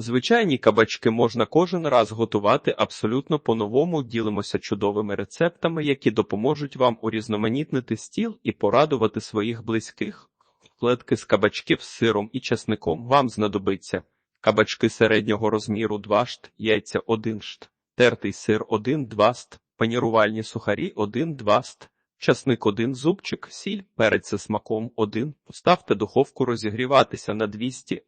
Звичайні кабачки можна кожен раз готувати абсолютно по-новому. Ділимося чудовими рецептами, які допоможуть вам урізноманітнити стіл і порадувати своїх близьких. Котлетки з кабачків з сиром і чесником вам знадобиться. Кабачки середнього розміру 2 шт, яйця 1 шт, тертий сир 1-2 шт, панірувальні сухарі 1-2 шт, часник 1 зубчик, сіль, перець смаком 1. Поставте духовку розігріватися на 200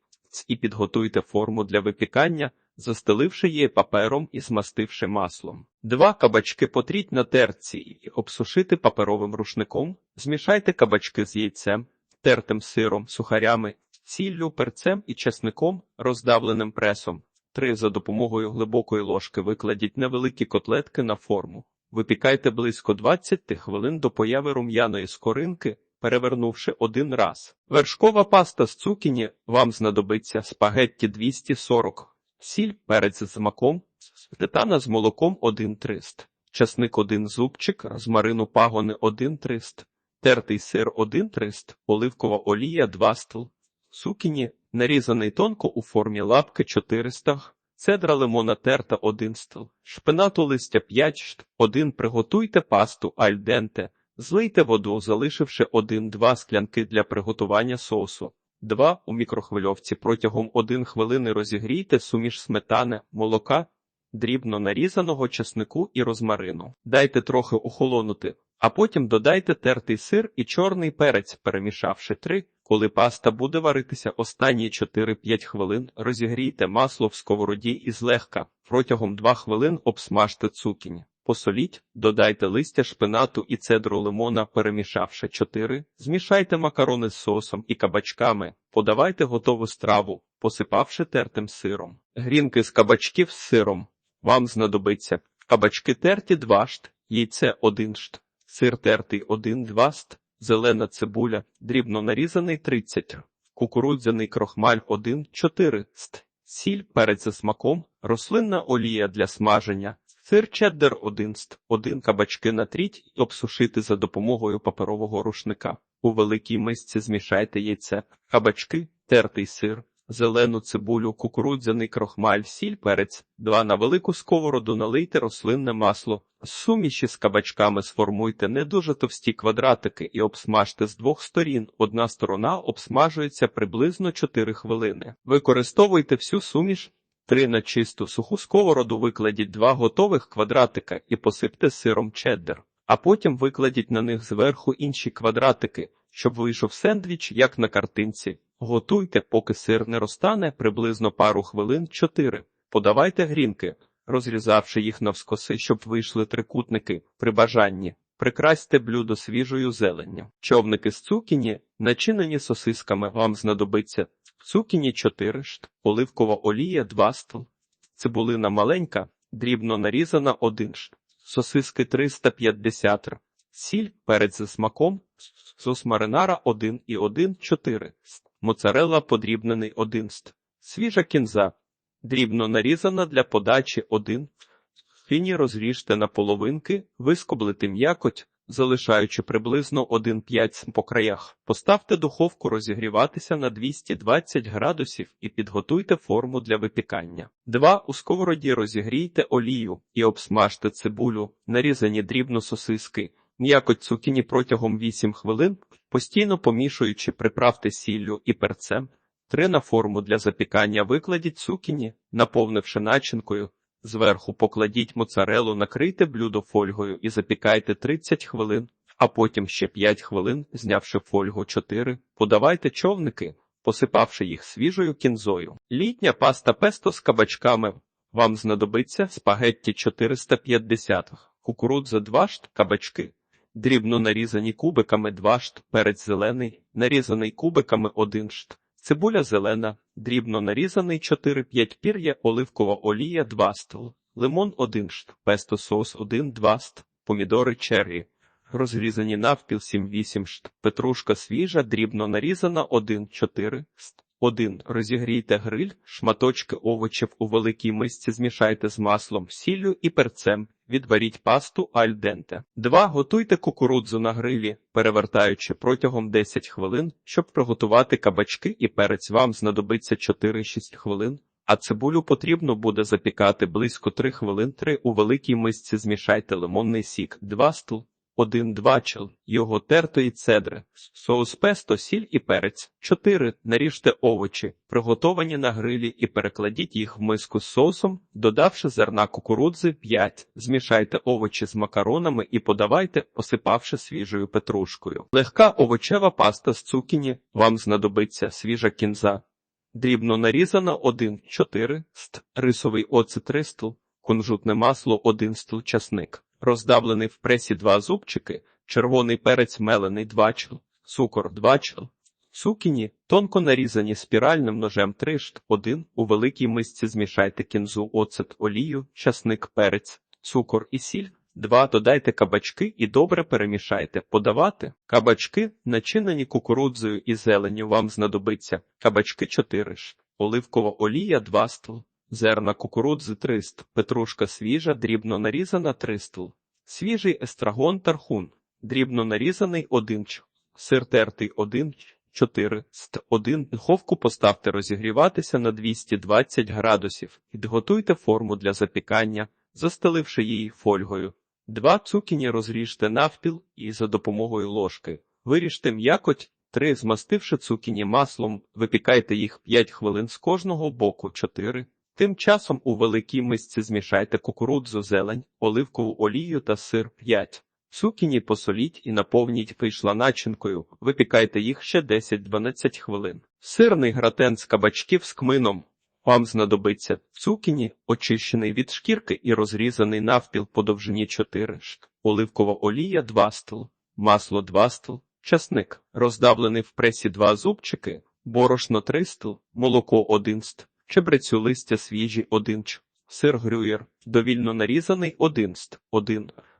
і підготуйте форму для випікання, застеливши її папером і змастивши маслом. Два кабачки потріть на терці і обсушити паперовим рушником. Змішайте кабачки з яйцем, тертим сиром, сухарями, сіллю, перцем і чесником, роздавленим пресом. Три за допомогою глибокої ложки викладіть невеликі котлетки на форму. Випікайте близько 20 хвилин до появи рум'яної скоринки, перевернувши один раз. Вершкова паста з цукіні вам знадобиться спагетті 240, сіль, перець з маком, сметана з молоком 1 300, часник 1 зубчик, розмарину пагони 1 300, тертий сир 1 300, оливкова олія 2 стл, цукіні, нарізаний тонко у формі лапки 400 Цедра лимона терта 1 стл, шпинату листя 5 шт, 1 приготуйте пасту аль денте, злийте воду, залишивши 1-2 склянки для приготування соусу. 2. У мікрохвильовці протягом 1 хвилини розігрійте суміш сметани, молока, дрібно нарізаного чеснику і розмарину. Дайте трохи охолонути, а потім додайте тертий сир і чорний перець, перемішавши 3. Коли паста буде варитися останні 4-5 хвилин, розігрійте масло в сковороді і злегка. Протягом 2 хвилин обсмажте цукінь. Посоліть, додайте листя шпинату і цедру лимона, перемішавши 4. Змішайте макарони з соусом і кабачками. Подавайте готову страву, посипавши тертим сиром. Грінки з кабачків з сиром. Вам знадобиться кабачки терті 2 шт, яйце 1 шт, сир тертий 1-2 шт, зелена цибуля, дрібно нарізаний 30, кукурудзяний крохмаль 1-4 ст, сіль, перець за смаком, рослинна олія для смаження, сир чеддер 1 ст, 1 кабачки натріть і обсушити за допомогою паперового рушника. У великій мисці змішайте яйце, кабачки, тертий сир, зелену цибулю, кукурудзяний крохмаль, сіль, перець, два на велику сковороду налийте рослинне масло. Суміші з кабачками сформуйте не дуже товсті квадратики і обсмажте з двох сторін. Одна сторона обсмажується приблизно 4 хвилини. Використовуйте всю суміш. Три на чисту суху сковороду викладіть два готових квадратика і посипте сиром чеддер, а потім викладіть на них зверху інші квадратики, щоб вийшов сендвіч, як на картинці. Готуйте, поки сир не розтане приблизно пару хвилин 4. Подавайте грінки, розрізавши їх навскоси, щоб вийшли трикутники при бажанні. Прикрасьте блюдо свіжою зеленню. Човники з цукіні, начинені сосисками, вам знадобиться цукіні 4 шт, оливкова олія 2 стл, цибулина маленька, дрібно нарізана 1 шт, сосиски 350 р, сіль, перець за смаком, сос маринара 1 і 1 4 ст, моцарелла подрібнений 1 ст, свіжа кінза, дрібно нарізана для подачі 1 Фіні розріжте на половинки, вискоблити м'якоть, залишаючи приблизно 1,5 по краях. Поставте духовку розігріватися на 220 градусів і підготуйте форму для випікання. 2. У сковороді розігрійте олію і обсмажте цибулю, нарізані дрібно сосиски. М'якоть цукіні протягом 8 хвилин, постійно помішуючи, приправте сіллю і перцем. 3. На форму для запікання викладіть цукіні, наповнивши начинкою. Зверху покладіть моцарелу, накрийте блюдо фольгою і запікайте 30 хвилин, а потім ще 5 хвилин, знявши фольгу 4, подавайте човники, посипавши їх свіжою кінзою. Літня паста песто з кабачками. Вам знадобиться спагетті 450, кукурудза 2 шт, кабачки, дрібно нарізані кубиками 2 шт, перець зелений, нарізаний кубиками 1 шт. Цибуля зелена, дрібно нарізаний 4-5 пір'я, оливкова олія 2 стл, лимон 1 шт, песто соус 1-2 ст, помідори черрі, розрізані навпіл 7-8 шт, петрушка свіжа, дрібно нарізана 1-4 ст. 1. Розігрійте гриль, шматочки овочів у великій мисці змішайте з маслом, сіллю і перцем. Відваріть пасту аль денте. 2. Готуйте кукурудзу на грилі, перевертаючи протягом 10 хвилин, щоб приготувати кабачки і перець вам знадобиться 4-6 хвилин. а цибулю потрібно буде запікати близько 3 хвилин 3 у великій мисці змішайте лимонний сік 2 стл, 1-2 чл, його тертої цедри, соус песто, сіль і перець, 4. Наріжте овочі, приготовані на грилі і перекладіть їх в миску з соусом, додавши зерна кукурудзи 5. Змішайте овочі з макаронами і подавайте, посипавши свіжою петрушкою. Легка овочева паста з цукіні, вам знадобиться свіжа кінза. Дрібно нарізана 1, 4 ст, рисовий оцет 3 стл, кунжутне масло 1 стл, часник, роздавлений в пресі 2 зубчики, червоний перець мелений 2 чл, цукор 2 чл, цукіні, тонко нарізані спіральним ножем 3 шт, 1, у великій мисці змішайте кінзу, оцет, олію, часник, перець, цукор і сіль. 2. Додайте кабачки і добре перемішайте. Подавати кабачки, начинені кукурудзою і зеленню, вам знадобиться кабачки 4 ш, оливкова олія 2 стл, зерна кукурудзи 3 стл, петрушка свіжа, дрібно нарізана 3 стл, свіжий естрагон тархун, дрібно нарізаний 1 ч, сир тертий 1 ч, 4 ст 1. Духовку поставте розігріватися на 220 градусів. Підготуйте форму для запікання, застеливши її фольгою. Два цукіні розріжте навпіл і за допомогою ложки. Виріжте м'якоть, три змастивши цукіні маслом, випікайте їх 5 хвилин з кожного боку 4. Тим часом у великій мисці змішайте кукурудзу, зелень, оливкову олію та сир 5. Цукіні посоліть і наповніть вийшла начинкою, випікайте їх ще 10-12 хвилин. Сирний гратен з кабачків з кмином. Вам знадобиться цукіні, очищений від шкірки і розрізаний навпіл по довжині 4 шт, оливкова олія 2 стл, масло 2 стл, часник, роздавлений в пресі 2 зубчики, борошно 3 стл, молоко 1 ст, чебрецю листя свіжі 1 ч, сир грюєр, довільно нарізаний 1 ст,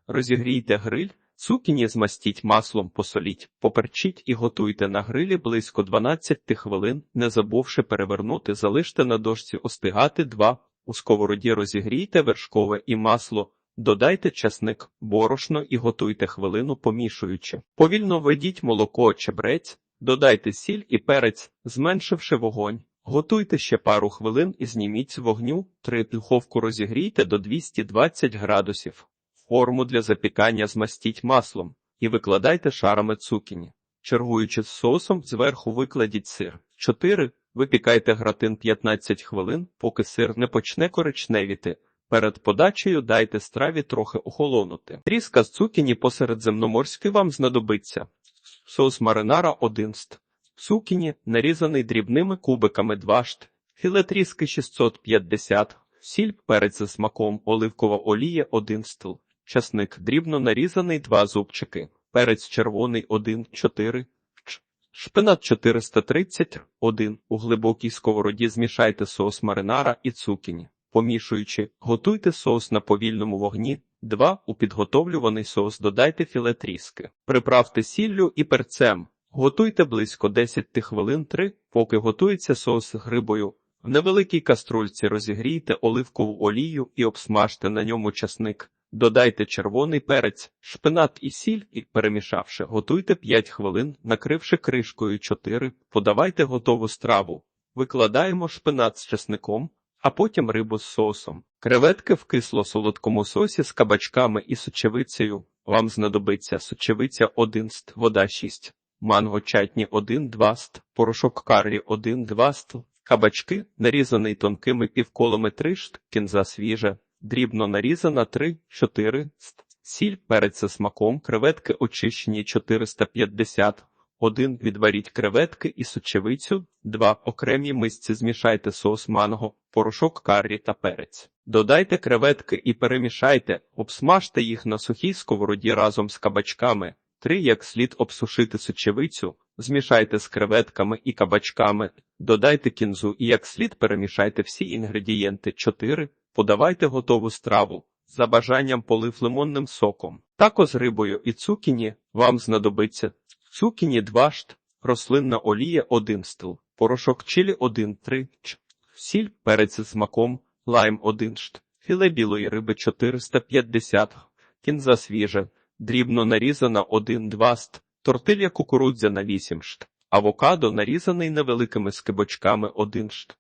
Розігрійте гриль, Цукіні змастіть маслом, посоліть, поперчіть і готуйте на грилі близько 12 хвилин, не забувши перевернути, залиште на дошці остигати 2. У сковороді розігрійте вершкове і масло, додайте часник, борошно і готуйте хвилину, помішуючи. Повільно введіть молоко, чебрець, додайте сіль і перець, зменшивши вогонь. Готуйте ще пару хвилин і зніміть з вогню, три духовку розігрійте до 220 градусів. Форму для запікання змастіть маслом і викладайте шарами цукіні. Чергуючи з соусом, зверху викладіть сир. 4. Випікайте гратин 15 хвилин, поки сир не почне коричневіти. Перед подачею дайте страві трохи охолонути. Тріска з цукіні посередземноморської вам знадобиться. Соус маринара 1 Цукіні, нарізаний дрібними кубиками 2 шт. Філе тріски 650, сіль, перець за смаком, оливкова олія 1 стл часник дрібно нарізаний 2 зубчики, перець червоний 1, 4, шпинат 430, 1. У глибокій сковороді змішайте соус маринара і цукіні. Помішуючи, готуйте соус на повільному вогні. 2. У підготовлюваний соус додайте філе тріски. Приправте сіллю і перцем. Готуйте близько 10 хвилин 3, поки готується соус з грибою. В невеликій каструльці розігрійте оливкову олію і обсмажте на ньому часник. Додайте червоний перець, шпинат і сіль і, перемішавши, готуйте 5 хвилин, накривши кришкою 4, подавайте готову страву. Викладаємо шпинат з чесником, а потім рибу з соусом. Креветки в кисло-солодкому сосі з кабачками і сочевицею. Вам знадобиться сочевиця 1 ст, вода 6, манго чатні 1-2 ст, порошок каррі 1-2 ст, кабачки, нарізаний тонкими півколами 3 шт, кінза свіжа дрібно нарізана 3-4 сіль, перець смаком, креветки очищені 450, 1 відваріть креветки і сочевицю, 2 окремі мисці змішайте соус манго, порошок каррі та перець. Додайте креветки і перемішайте, обсмажте їх на сухій сковороді разом з кабачками. 3. Як слід обсушити сочевицю, змішайте з креветками і кабачками, додайте кінзу і як слід перемішайте всі інгредієнти. 4. Подавайте готову страву за бажанням полив лимонним соком. Тако з рибою і цукіні вам знадобиться цукіні 2 шт, рослинна олія 1 стл, порошок чилі 1-3 ч, сіль, перець з смаком, лайм 1 шт, філе білої риби 450, кінза свіжа, дрібно нарізана 1-2 ст, тортилья кукурудзяна 8 шт, авокадо нарізаний невеликими скибочками 1 шт.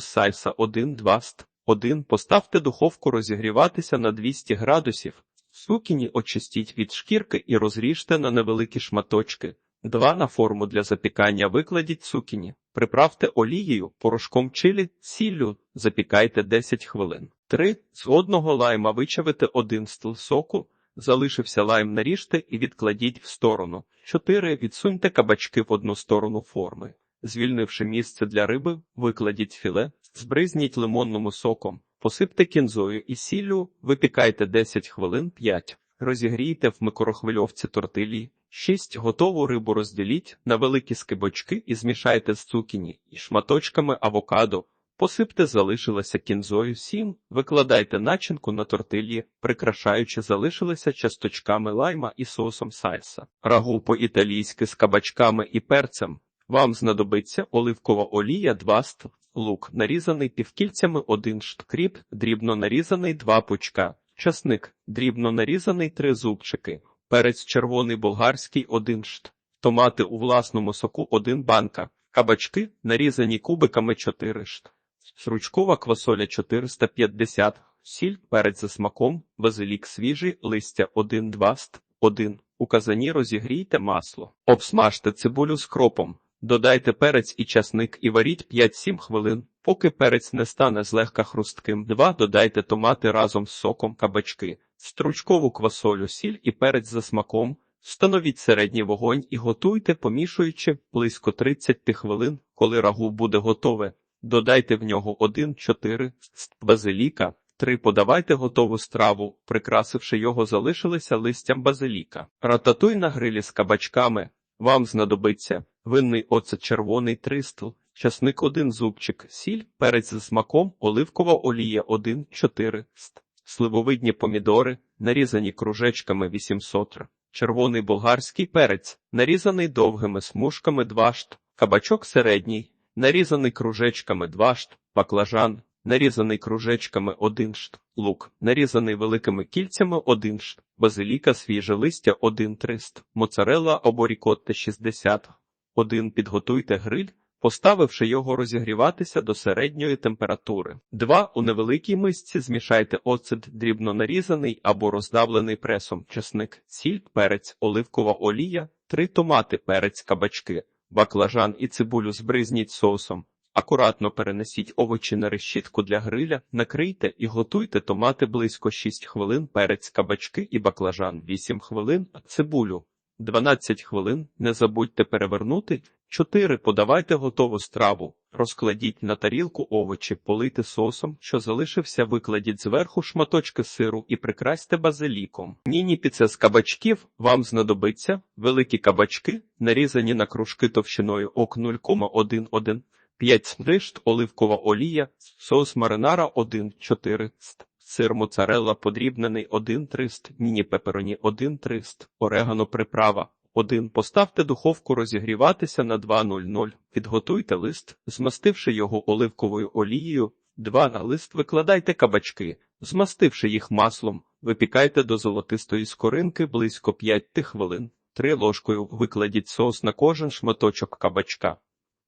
Сальса 1-2 ст. 1. Поставте духовку розігріватися на 200 градусів. Сукіні очистіть від шкірки і розріжте на невеликі шматочки. 2. На форму для запікання викладіть цукіні. Приправте олією, порошком чилі, сіллю, запікайте 10 хвилин. 3. З одного лайма вичавите один стл соку, залишився лайм наріжте і відкладіть в сторону. 4. Відсуньте кабачки в одну сторону форми. Звільнивши місце для риби, викладіть філе, збризніть лимонному соком, посипте кінзою і сіллю, випікайте 10 хвилин 5. Розігрійте в микрохвильовці тортилі. 6. Готову рибу розділіть на великі скибочки і змішайте з цукіні і шматочками авокадо. Посипте залишилося кінзою 7. Викладайте начинку на тортилі, прикрашаючи залишилися часточками лайма і соусом сальса. Рагу по-італійськи з кабачками і перцем. Вам знадобиться оливкова олія 2 ст, лук, нарізаний півкільцями 1 шт, кріп, дрібно нарізаний 2 пучка, часник, дрібно нарізаний 3 зубчики, перець червоний болгарський 1 шт, томати у власному соку 1 банка, кабачки, нарізані кубиками 4 шт, сручкова квасоля 450, сіль, перець за смаком, базилік свіжий, листя 1-2 ст, 1. У казані розігрійте масло. Обсмажте цибулю з кропом. Додайте перець і часник і варіть 5-7 хвилин, поки перець не стане злегка хрустким. 2. Додайте томати разом з соком кабачки, стручкову квасолю, сіль і перець за смаком. Встановіть середній вогонь і готуйте, помішуючи близько 30 хвилин, коли рагу буде готове. Додайте в нього 1-4 базиліка. 3. Подавайте готову страву, прикрасивши його, залишилися листям базиліка. Рататуй на грилі з кабачками. Вам знадобиться винний оцет червоний 3 стл, часник 1 зубчик, сіль, перець за смаком, оливкова олія 1-4 ст, сливовидні помідори, нарізані кружечками 800 р, червоний болгарський перець, нарізаний довгими смужками 2 шт, кабачок середній, нарізаний кружечками 2 шт, баклажан, нарізаний кружечками 1 шт, лук, нарізаний великими кільцями 1 шт, базиліка свіже листя 1 300, моцарелла або рікотте 60. 1. Підготуйте гриль, поставивши його розігріватися до середньої температури. 2. У невеликій мисці змішайте оцет дрібно нарізаний або роздавлений пресом, чесник, сіль, перець, оливкова олія, 3 томати, перець, кабачки, баклажан і цибулю збризніть соусом. Акуратно перенесіть овочі на решітку для гриля, накрийте і готуйте томати близько 6 хвилин, перець, кабачки і баклажан 8 хвилин, цибулю 12 хвилин. Не забудьте перевернути. 4. Подавайте готову страву. Розкладіть на тарілку овочі, полийте сосом, що залишився, викладіть зверху шматочки сиру і прикрасьте базиліком. Ніні піце з кабачків вам знадобиться великі кабачки, нарізані на кружки товщиною ок 0,11, 5 стрижт, оливкова олія, соус маринара 1,4 ст. Сир моцарелла подрібнений 1 300, міні пепероні 1 300, орегано приправа 1. Поставте духовку розігріватися на 2.00. Підготуйте лист, змастивши його оливковою олією. 2. На лист викладайте кабачки, змастивши їх маслом, випікайте до золотистої скоринки близько 5 хвилин. 3 ложкою викладіть соус на кожен шматочок кабачка.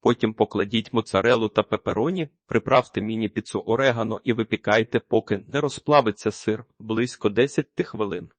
Потім покладіть моцарелу та пепероні, приправте міні-піцу орегано і випікайте, поки не розплавиться сир близько 10 хвилин.